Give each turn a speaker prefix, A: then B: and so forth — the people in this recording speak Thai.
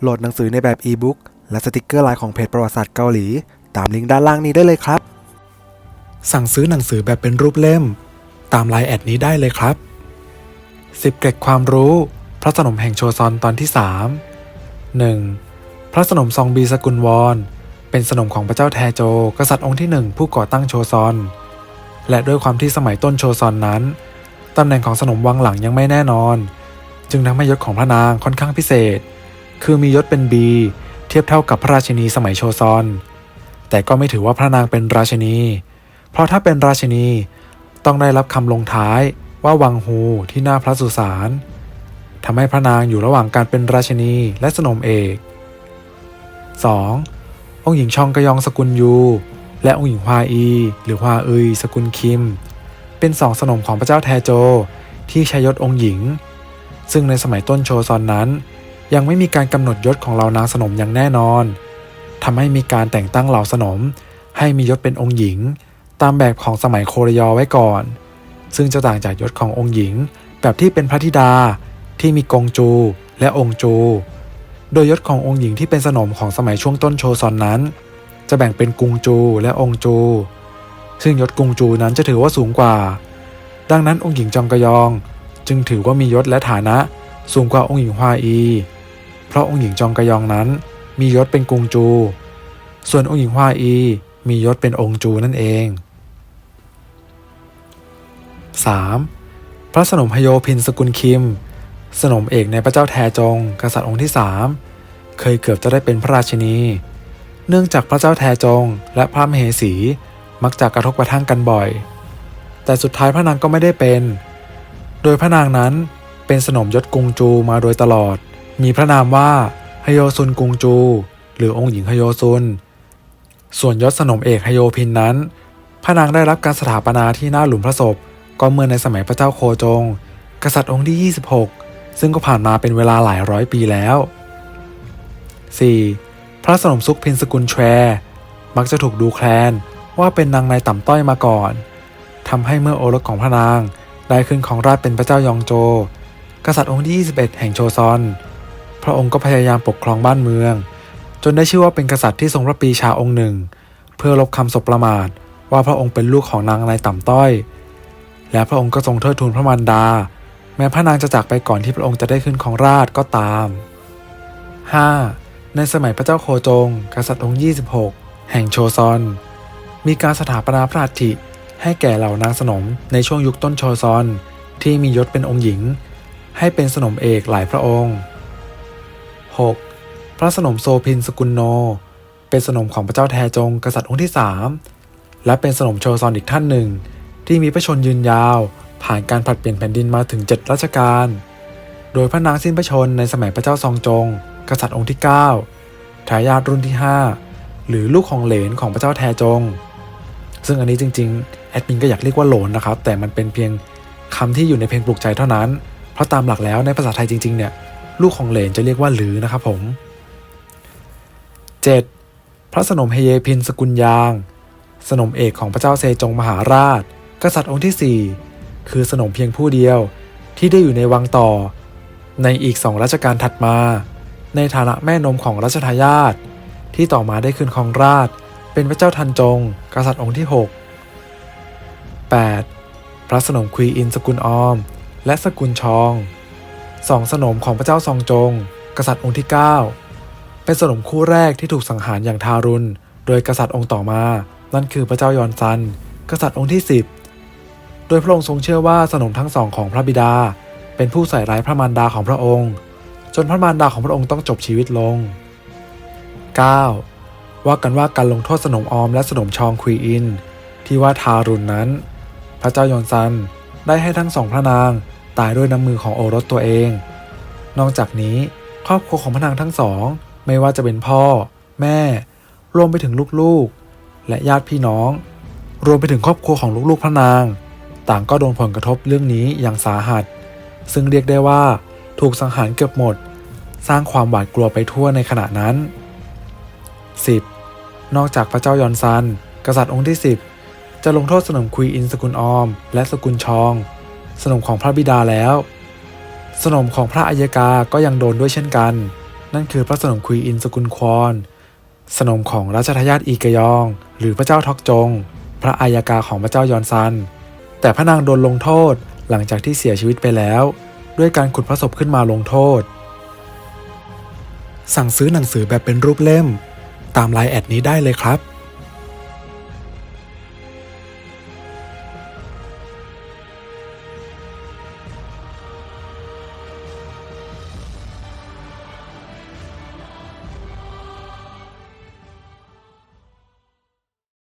A: โหลดหนังสือในแบบอีบุ๊กและสติกเกอร์ลายของเพจประวัติศาสตร์เกาหลี ตามลิงก์ด้านล่างนี้ได้เลยครับ สั่งซื้อหนังสือแบบเป็นรูปเล่ม ตามไลน์แอดนี้ได้เลยครับ 10 เกร็ดความรู้ พระสนมแห่งโชซอนตอนที่ 3 1. พระสนมซองบีสกุลวอนเป็นสนมของพระเจ้าแทโจ กษัตริย์องค์ที่หนึ่งผู้ก่อตั้งโชซอน และด้วยความที่สมัยต้นโชซอนนั้นตำแหน่งของสนมวังหลังยังไม่แน่นอน จึงทำให้ยศของพระนางค่อนข้างพิเศษ คือมียศเป็นบีเทียบเท่ากับพระราชินีสมัยโชซอน แต่ก็ไม่ถือว่าพระนางเป็นราชินี เพราะถ้าเป็นราชินีต้องได้รับคำลงท้ายว่าวังฮูที่หน้าพระสุสานทำให้พระนางอยู่ระหว่างการเป็นราชินีและสนมเอก 2. องค์หญิงชองกยองสกุลยู และองค์หญิงฮวาอี หรือฮวาเอยสกุลคิม เป็นสองสนมของพระเจ้าแทโจที่ใช้ยศองค์หญิง ซึ่งในสมัยต้นโชซอนนั้น ยังไม่มีการกำหนดยศของเหล่านางสนมอย่างแน่นอนทำให้มีการแต่งตั้งเหล่าสนม ให้มียศเป็นองค์หญิง ตามแบบของสมัยโครยอไว้ก่อน ซึ่งจะต่างจากยศขององค์หญิง แบบที่เป็นพระธิดาที่มีกงจูและองค์จู โดยยศขององค์หญิงที่เป็นสนมของสมัยช่วงต้นโชซอนนั้น จะแบ่งเป็นกุงจูและองค์จู ซึ่งยศกุงจูนั้นจะถือว่าสูงกว่า ดังนั้นองค์หญิงจองกยอง จึงถือว่ามียศและฐานะสูงกว่าองค์หญิงฮวาอี เพราะองค์หญิงจองกยองนั้น มียศเป็นกุงจู ส่วนองค์หญิงฮวาอีมียศเป็นองค์จูนั่นเอง 3. พระสนมฮโยพินสกุลคิม สนมเอกในพระเจ้าแทจง กษัตริย์องค์ที่สามเคยเกือบจะได้เป็นพระราชินี เนื่องจากพระเจ้าแทจง และพระมเหสีมักจะกระทบกระทั่งกันบ่อย แต่สุดท้ายพระนางก็ไม่ได้เป็น โดยพระนางนั้นเป็นสนมยศกุงจูมาโดยตลอด มีพระนามว่าฮโยซุนกุงจู หรือองค์หญิงฮโยซุน ส่วนยศสนมเอกฮโยพินนั้น พระนางได้รับการสถาปนาที่หน้าหลุมพระศพก็เมื่อในสมัยพระเจ้าโคจง กษัตริย์องค์ที่ 26 ซึ่งก็ผ่านมาเป็นเวลาหลายร้อยปีแล้ว 4. พระสนมซุกพินสกุลแชร์มักจะถูกดูแคลนว่าเป็นนางในต่ำต้อยมาก่อนทำให้เมื่อโอรสของพระนางได้ขึ้นของราชเป็นพระเจ้ายองโจ กษัตริย์องค์ที่ 21 แห่งโชซอน พระองค์ก็พยายามปกครองบ้านเมือง จนได้ชื่อว่าเป็นกษัตริย์ที่ทรงพระปีชาองค์หนึ่ง เพื่อลบคำสบประมาทว่าพระองค์เป็นลูกของนางในต่ำต้อย และพระองค์ก็ทรงเทิดทูนพระมารดา แม้พระนางจะจากไปก่อนที่พระองค์จะได้ขึ้นของราชก็ตาม 5. ในสมัยพระเจ้าโคจง กษัตริย์องค์ 26 แห่งโชซอน มีการสถาปนาพระอัฐิให้แก่เหล่านางสนมในช่วงยุคต้นโชซอน ที่มียศเป็นองค์หญิง ให้เป็นสนมเอกหลายพระองค์ 6. พระสนมโซพินสกุลโน เป็นสนมของพระเจ้าแทจงกษัตริย์องค์ที่ 3 และเป็นสนมโชซอนอีกท่านหนึ่ง ที่มีพระชนยืนยาว ผ่านการผลัดเปลี่ยนแผ่นดินมาถึง 7รัชกาลโดยพระนางสิ้นพระชนในสมัยพระเจ้าซองจง กษัตริย์องค์ที่ 9 ทายาทรุ่นที่ 5 หรือลูกของเหลนของพระเจ้าแทจง ซึ่งอันนี้จริงๆ แอดมินก็อยากเรียกว่าโหลนนะครับ แต่มันเป็นเพียงคำที่อยู่ในเพลงปลุกใจเท่านั้น เพราะตามหลักแล้วในภาษาไทยจริงๆเนี่ย ลูกของเหลนจะเรียกว่าหรือนะครับผม 7. พระสนมเฮเยพินสกุลยาง สนมเอกของพระเจ้าเซจงมหาราช กษัตริย์องค์ที่ 4 คือสนมเพียงผู้เดียวที่ได้อยู่ในวังต่อ ในอีกสองรัชกาลถัดมา ในฐานะแม่นมของรัชทายาทที่ต่อมาได้ขึ้นครองราช เป็นพระเจ้าทันจง กษัตริย์องค์ที่ 6 8. พระสนมควีอินสกุลออม และสกุลชอง สองสนมของพระเจ้าซองจง กษัตริย์องค์ที่ 9 เป็นสนมคู่แรกที่ถูกสังหารอย่างทารุณ โดยกษัตริย์องค์ต่อมา นั่นคือพระเจ้ายอนซัน กษัตริย์องค์ที่ 10 โดยพระองค์ทรงเชื่อว่าสนมทั้งสองของพระบิดา เป็นผู้ใส่ร้ายพระมารดาของพระองค์ จนพระมารดาของพระองค์ต้องจบชีวิตลง 9. ว่ากันว่าการลงโทษสนมออมและสนมชองควีอิน ที่ว่าทารุณนั้น พระเจ้ายอนซันได้ให้ทั้งสองพระนาง ตายด้วยน้ำมือของโอรสตัวเอง นอกจากนี้ครอบครัวของพระนางทั้งสอง ไม่ว่าจะเป็นพ่อ แม่ รวมไปถึงลูกๆ และญาติพี่น้อง รวมไปถึงครอบครัวของลูกๆพระนาง ต่างก็โดนผลกระทบเรื่องนี้อย่างสาหัส ซึ่งเรียกได้ว่าถูกสังหารเกือบหมด สร้างความหวาดกลัวไปทั่วในขณะนั้น 10. นอกจากพระเจ้ายอนซัน กษัตริย์องค์ที่ 10 จะลงโทษสนมควีอินสกุลออม และสกุลชอง สนมของพระบิดาแล้ว สนมของพระอัยกาก็ยังโดนด้วยเช่นกัน นั่นคือพระสนมคุยอินสกุลควอนสนมของรัชทายาทอีกยอง หรือพระเจ้าทอกจง พระอายกาของพระเจ้ายอนซัน แต่พระนางโดนลงโทษหลังจากที่เสียชีวิตไปแล้ว ด้วยการขุดพระศพขึ้นมาลงโทษ สั่งซื้อหนังสือแบบเป็นรูปเล่ม ตามไลน์แอดนี้ได้เลยครับ